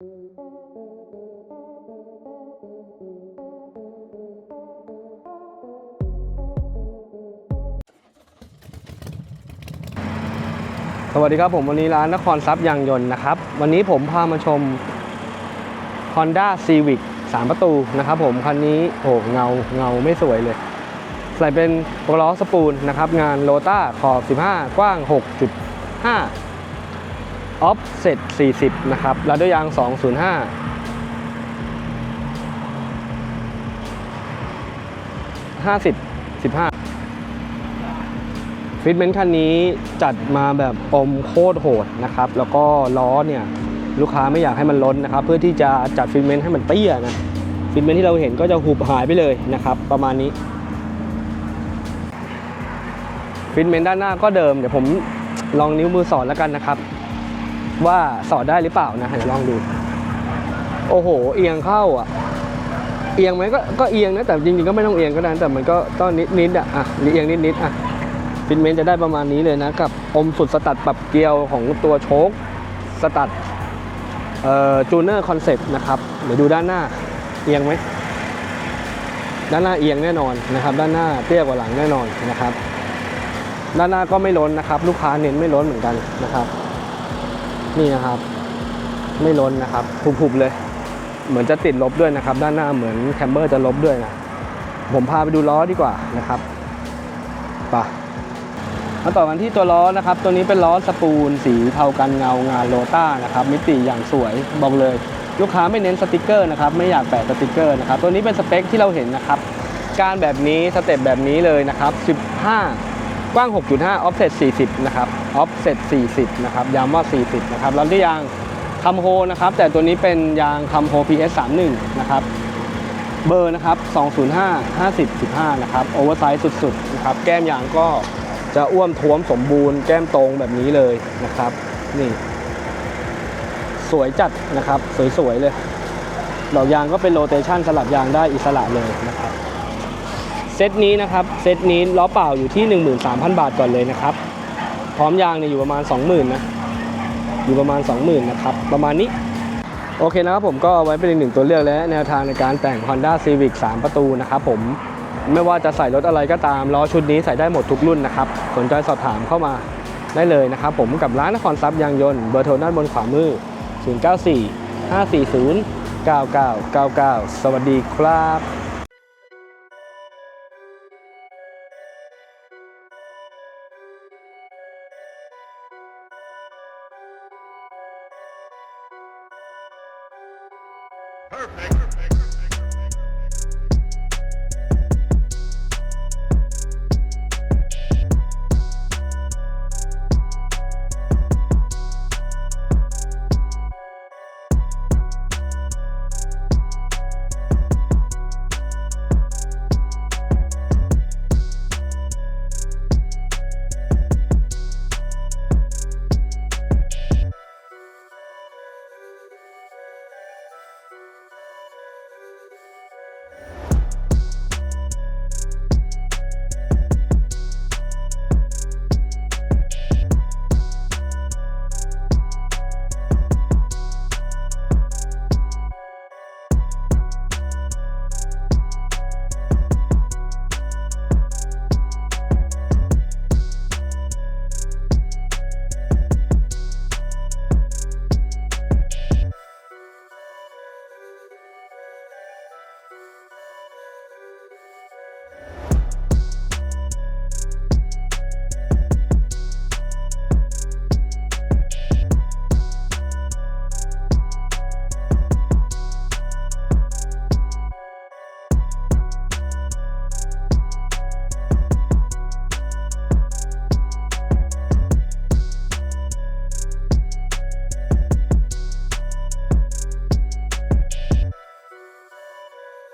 สวัสดีครับผมวันนี้ร้านนครทรัพย์ยางยนต์นะครับ วันนี้ผมพามาชม Honda Civic 3 ประตูนะครับผมคันนี้โอ้เงาเงาไม่สวยเลย ใส่เป็นล้อสปูลนะครับ งานโลต้าขอบ 15 กว้าง 6.5 ออฟเซ็ต40 นะครับแล้วด้วยยาง 205 50 15ฟิตเมนต์คันนี้จัดมาแบบอมโคตรโหดนะครับ แล้วก็ล้อเนี่ยลูกค้าไม่อยากให้มันล้นนะครับ เพื่อที่จะจัดฟิตเมนต์ให้มันเตี้ยนะฟิตเมนต์ที่เราเห็นก็จะหุบหายไปเลยนะครับ ประมาณนี้ฟิตเมนต์ด้านหน้าก็เดิม เดี๋ยวผมลองนิ้วมือสอดแล้วกันนะครับ ว่าสอดได้หรือเปล่านะเดี๋ยวลองดู โอ้โห เอียงเข้าอะ เอียงไหมก็ก็เอียงนะแต่จริงๆก็ไม่ต้องเอียงก็ได้แต่มันก็ต้องนิดนิดๆอะอะเอียงนิดนิดๆอะฟิตเมนจะได้ประมาณนี้เลยนะกับอมสุดสตัดปรับเกลียวของตัวโชคสตัดเอ่อจูเนอร์คอนเซปต์นะครับเดี๋ยวดูด้านหน้าเอียงไหมด้านหน้าเอียงแน่นอนนะครับ ด้านหน้าเตี้ยกว่าหลังแน่นอนนะครับ ด้านหน้าก็ไม่ล้นนะครับ ลูกค้าเน้นไม่ล้นเหมือนกันนะครับ นี่นะครับ ไม่ล้นนะครับผุบๆเลย เหมือนจะติดลบด้วยนะครับ ด้านหน้าเหมือนแคมเบอร์จะลบด้วยนะผมพาไปดูล้อดีกว่านะครับไปมาต่อกันที่ตัวล้อนะครับ ตัวนี้เป็นล้อสปูลสีเทากันเงางานโลต้านะครับ มิติอย่างสวยบอกเลย ลูกค้าไม่เน้นสติกเกอร์นะครับ ไม่อยากแปะสติกเกอร์นะครับ ตัวนี้เป็นสเปคที่เราเห็นนะครับ การแบบนี้สเต็ปแบบนี้เลยนะครับ 15 กว้าง 6.5 offset 40 นะครับ offset 40 นะครับ ย้ำว่า 40 นะครับ แล้วที่ยางคัมโฮนะครับ แต่ตัวนี้เป็นยางคัมโฮ PS 31นะครับ เบอร์นะครับ 205 50 15 นะครับ โอเวอร์ไซส์สุดๆ นะครับ แก้มยางก็จะอ้วมท้วมสมบูรณ์ แก้มตรงแบบนี้เลยนะครับ นี่ สวยจัดนะครับ สวยๆ เลยดอกยางก็เป็นโรเตชันสลับยางได้อิสระเลยนะครับ เซตนี้นะครับ เซตนี้ล้อเปล่าอยู่ที่ 13,000 บาทก่อนเลยนะครับ พร้อมยางเนี่ยอยู่ประมาณ 20,000นะอยู่ประมาณ 20,000นะครับประมาณนี้โอเคนะครับผมก็เอาไว้เป็นอีกหนึ่งตัวเลือกและแนวทางในการแต่ง Honda Civic 3 ประตูนะครับผมไม่ว่าจะใส่รถอะไรก็ตามล้อชุดนี้ใส่ได้หมดทุกรุ่นนะครับสนใจสอบถามเข้ามาได้เลยนะครับผมกับร้านนครทรัพย์ยางยนต์เบอร์โทรด้านบนขวามือ 094 540 9999 สวัสดีครับ Perfect. Perfect.